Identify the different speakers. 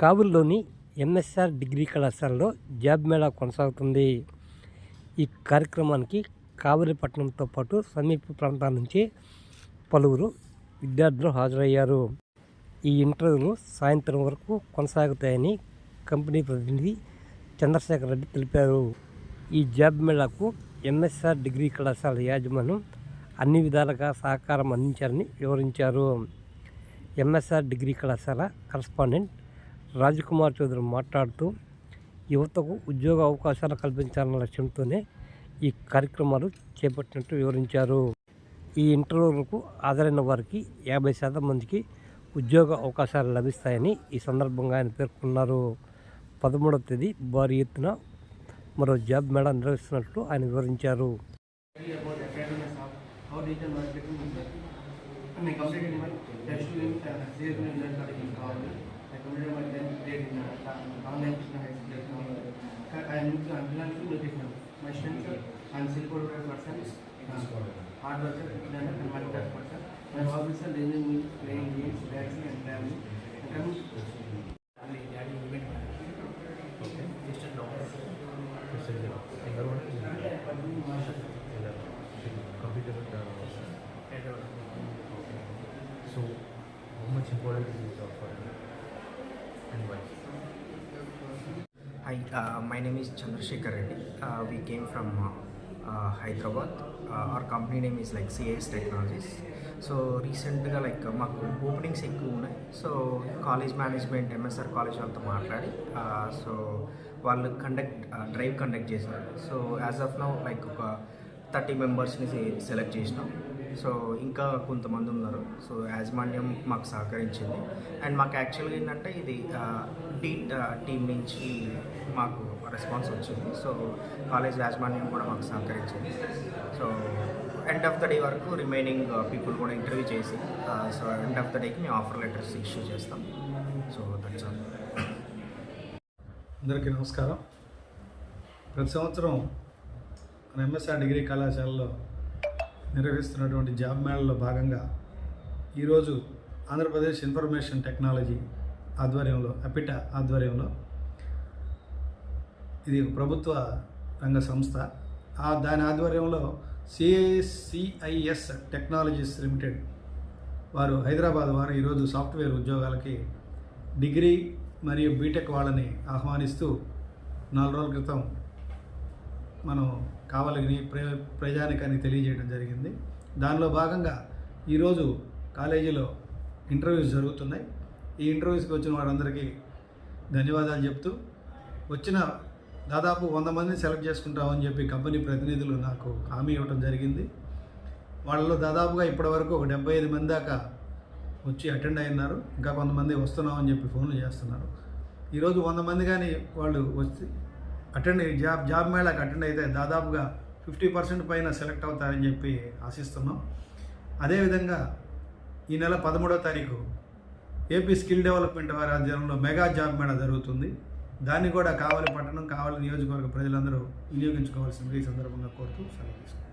Speaker 1: కావుల్లోని MSR degree కళాశాలలో job mela కొనసాగుతుంది. ఈ కార్యక్రమానికి కావలిపట్నంతో పాటు సమీప ప్రాంతాల నుంచి పలువురు విద్యార్థులు హాజరయ్యారు. ఈ ఇంటర్వ్యూలు సాయంత్రం వరకు కొనసాగుతాయని కంపెనీ ప్రతినిధి చంద్రశేఖర్ రెడ్డి తెలిపారు. ఈ జాబ్ మేళాకు ఎంఎస్ఆర్ డిగ్రీ కళాశాల యాజమాన్యం అన్ని విధాలుగా సహకారం అందించారని వివరించారు. ఎంఎస్ఆర్ డిగ్రీ కళాశాల కరస్పాండెంట్ రాజకుమార్ చౌదరి మాట్లాడుతూ యువతకు ఉద్యోగ అవకాశాలు కల్పించాలన్న లక్ష్యంతోనే ఈ కార్యక్రమాలు చేపట్టినట్టు వివరించారు. ఈ ఇంటర్వ్యూలకు హాజరైన వారికి యాభై శాతం మందికి ఉద్యోగ అవకాశాలు లభిస్తాయని ఈ సందర్భంగా ఆయన పేర్కొన్నారు. పదమూడవ తేదీ భారీ ఎత్తున మరో జాబ్ మేళా నిర్వహిస్తున్నట్లు ఆయన వివరించారు.
Speaker 2: कम्प्यूटरमध्ये ఆన్లైన్ అందులో పెట్టినాం మా students and sill four five percent hard work and multi task person my hobbies are ranging playing games dancing
Speaker 3: and travelling So, how much importance is it for you? And why
Speaker 4: Hi, uh, my name is Chandrasekhar Reddy. Uh, we came from uh, uh, Hyderabad. Uh, our company name is like CAS Technologies. So రీసెంట్గా like మాకు openings ఎక్కువ ఉన్నాయి so college management MSR college వాళ్ళతో మాట్లాడి so వాళ్ళు conduct drive conduct చేశారు so as of now like ఒక thirty మెంబర్స్ని సెలెక్ట్ చేసినాం సో ఇంకా కొంతమంది ఉన్నారు. సో యాజమాన్యం మాకు సహకరించింది. అండ్ మాకు యాక్చువల్గా ఏంటంటే ఇది టీ టీం నుంచి మాకు రెస్పాన్స్ వచ్చింది. సో కాలేజ్ యాజమాన్యం కూడా మాకు సహకరించింది. So end of the day వరకు రిమైనింగ్ పీపుల్ కూడా ఇంటర్వ్యూ చేసి సో ఎండ్ ఆఫ్ ద డేకి మేము ఆఫర్ లెటర్స్ ఇష్యూ చేస్తాం. సో దట్స్ ఆల్
Speaker 5: అందరికీ నమస్కారం. ప్రతి సంవత్సరం ఎంఎస్ఆర్ డిగ్రీ కళాశాలలో నిర్వహిస్తున్నటువంటి జాబ్ మేళలో భాగంగా ఈరోజు ఆంధ్రప్రదేశ్ ఇన్ఫర్మేషన్ టెక్నాలజీ ఆధ్వర్యంలో అపిట ఆధ్వర్యంలో ఇది ప్రభుత్వ రంగ సంస్థ. ఆ దాని ఆధ్వర్యంలో సిఐసిఐఎస్ టెక్నాలజీస్ లిమిటెడ్ వారు హైదరాబాద్ వారు ఈరోజు సాఫ్ట్వేర్ ఉద్యోగాలకి డిగ్రీ మరియు బీటెక్ వాళ్ళని ఆహ్వానిస్తూ నాలుగు రోజుల క్రితం మనం కావాలని ప్ర ప్రజానికానికి తెలియజేయడం జరిగింది. దానిలో భాగంగా ఈరోజు కాలేజీలో ఇంటర్వ్యూస్ జరుగుతున్నాయి. ఈ ఇంటర్వ్యూస్కి వచ్చిన వారందరికీ ధన్యవాదాలు చెప్తూ వచ్చిన దాదాపు వంద మందిని సెలెక్ట్ చేసుకుంటామని చెప్పి కంపెనీ ప్రతినిధులు నాకు హామీ ఇవ్వడం జరిగింది. వాళ్ళలో దాదాపుగా ఇప్పటివరకు ఒక డెబ్బై ఐదు మంది దాకా వచ్చి అటెండ్ అయినారు. ఇంకా కొంతమంది వస్తున్నామని చెప్పి ఫోన్లు చేస్తున్నారు. ఈరోజు వంద మంది కానీ వాళ్ళు వచ్చి అటెండ్ జాబ్ జాబ్ మేళాకి అటెండ్ అయితే దాదాపుగా ఫిఫ్టీ పర్సెంట్ పైన సెలెక్ట్ అవుతారని చెప్పి ఆశిస్తున్నాం. అదేవిధంగా ఈ నెల పదమూడవ తారీఖు ఏపీ స్కిల్ డెవలప్మెంట్ వారి ఆధ్వర్యంలో మెగా జాబ్ మేళా జరుగుతుంది. దాన్ని కూడా కావాలి పట్టణం కావాలి నియోజకవర్గ ప్రజలందరూ వినియోగించుకోవాల్సింది ఈ సందర్భంగా కోరుతూ సెలవు తీసుకుంటాం